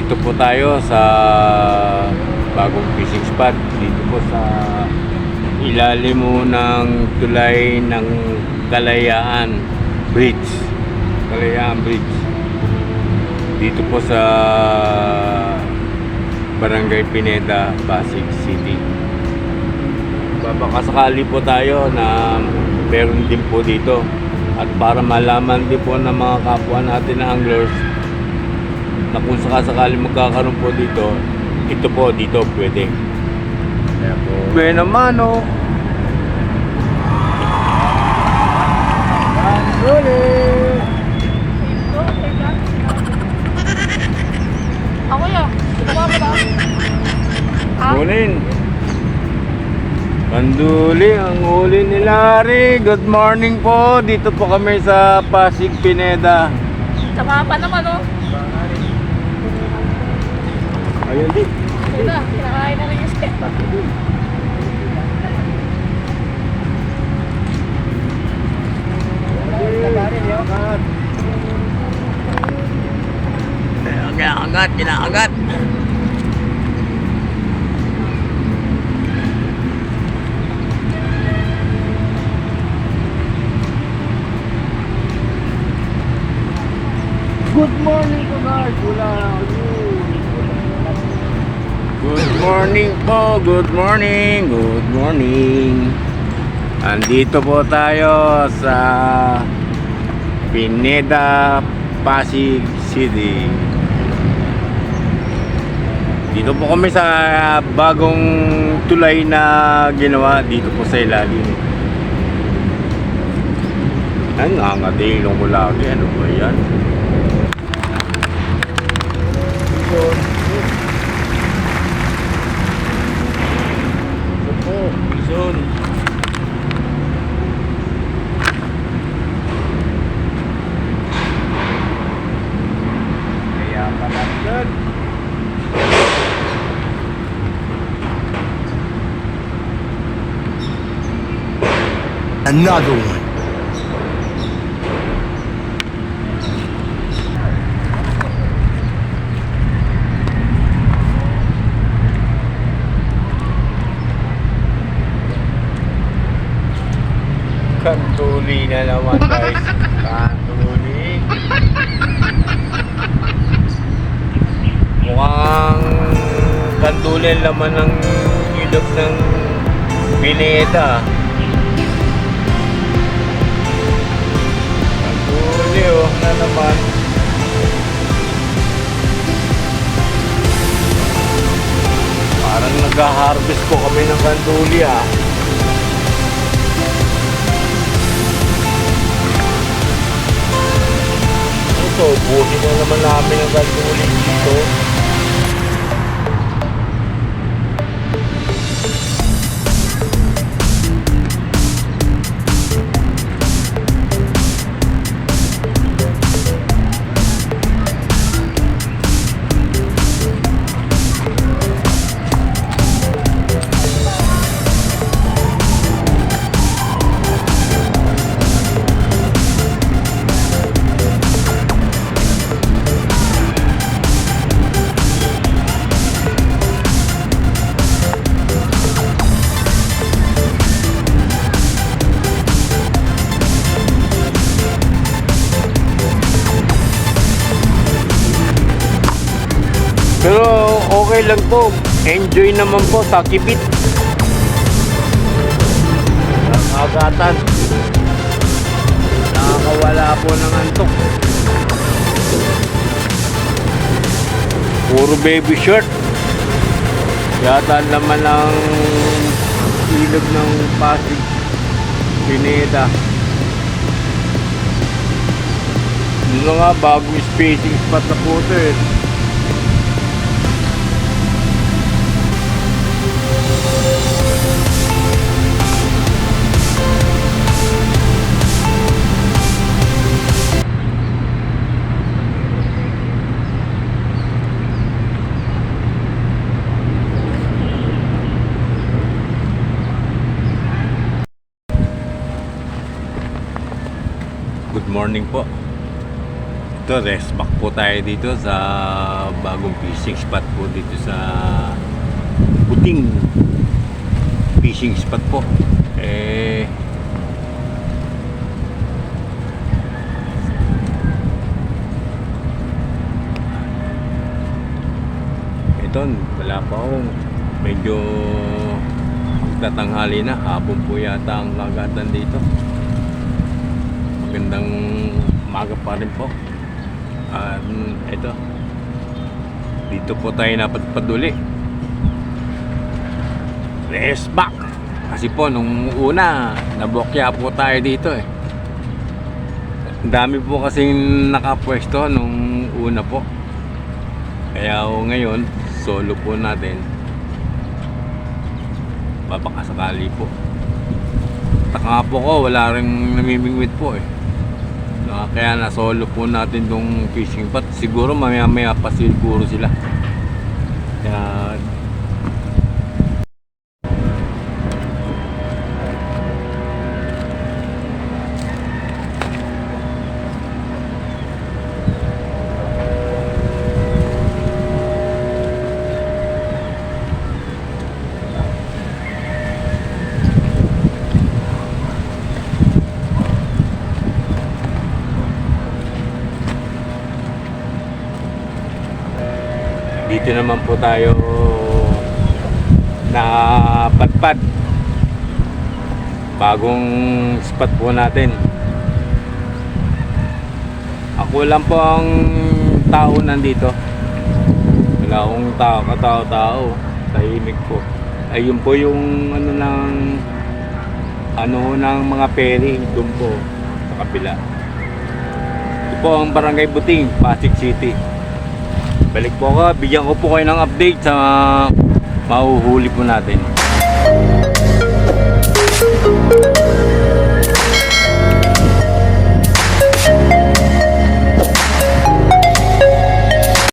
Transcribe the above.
po tayo sa bagong fishing spot dito po sa ilalim mo ng tulay ng Kalayaan Bridge. Kalayaan Bridge. Dito po sa Barangay Pineda, Pasig City. Babakasakali po tayo na meron din po dito. At para malaman din po ng mga kapwa natin na anglers na kung sakasakali magkakaroon po dito, ito po dito pwede. Kaya po. Bueno mano. Ako ya. Gumawa mo ba? Ha? Kunin. Panduli ang uli ni Larry. Good morning po. Dito po kami sa Pasig Pineda. Sama pa naman oh. Ayun di. Yun na, kinakain na rin yung step. Kinakagat, kinakagat. Good morning guys. Wala Good morning po. Good morning. Good morning. Andito po tayo sa Pineda, Pasig City. Dito po kami sa bagong tulay na ginawa dito po sa ilalim. Ay, nangatilong ko lagi. Ano ba yan? Ito bison. Kaya pala yun. Another one. Kantuli na naman guys. Kantuli. Mukhang kantuli ang laman ng ilog ng Pineda. Kantuli oh na naman. Parang nag-harvest ko kami ng kantuli ah. Ito, buhin na naman namin ang kantuli dito. Pero okay lang po. Enjoy naman po sa kibit. Agatan. Nakakawala po ng antok. Puro baby shirt. Yata naman ang ilog ng Pasig. Pineda. Yun na nga, bagong spacing spot na po ito eh. Good morning po. Ito rest back po tayo dito sa bagong fishing spot po dito sa Puting fishing spot po. Eh, ito, wala pa ako. Medyo magtatanghali na. Hapon po yata ang kagatan dito. Magandang umaga pa rin po. At ito, dito po tayo napadpaduli. Rest back! Kasi po, nung una, nabokya po tayo dito eh. Dami po kasing nakapwesto nung una po. Kaya o ngayon, solo po natin. Babakasakali po. Taka po ko, wala rin namimingwit po eh. Ah, kaya na solo po natin tong fishing spot. Siguro mamaya maya pa siguro sila. Kaya dito naman po tayo na patpat bagong spot po natin. Ako lang po ang tao nandito. Wala akong tao katao-tao. Tahimik po. Ayun po yung ano ng ano ng mga ferry doon po sa kabila. Ito po ang barangay Buting Pasig City Balik po ako, bigyan ko po kayo ng update sa mahuhuli po natin.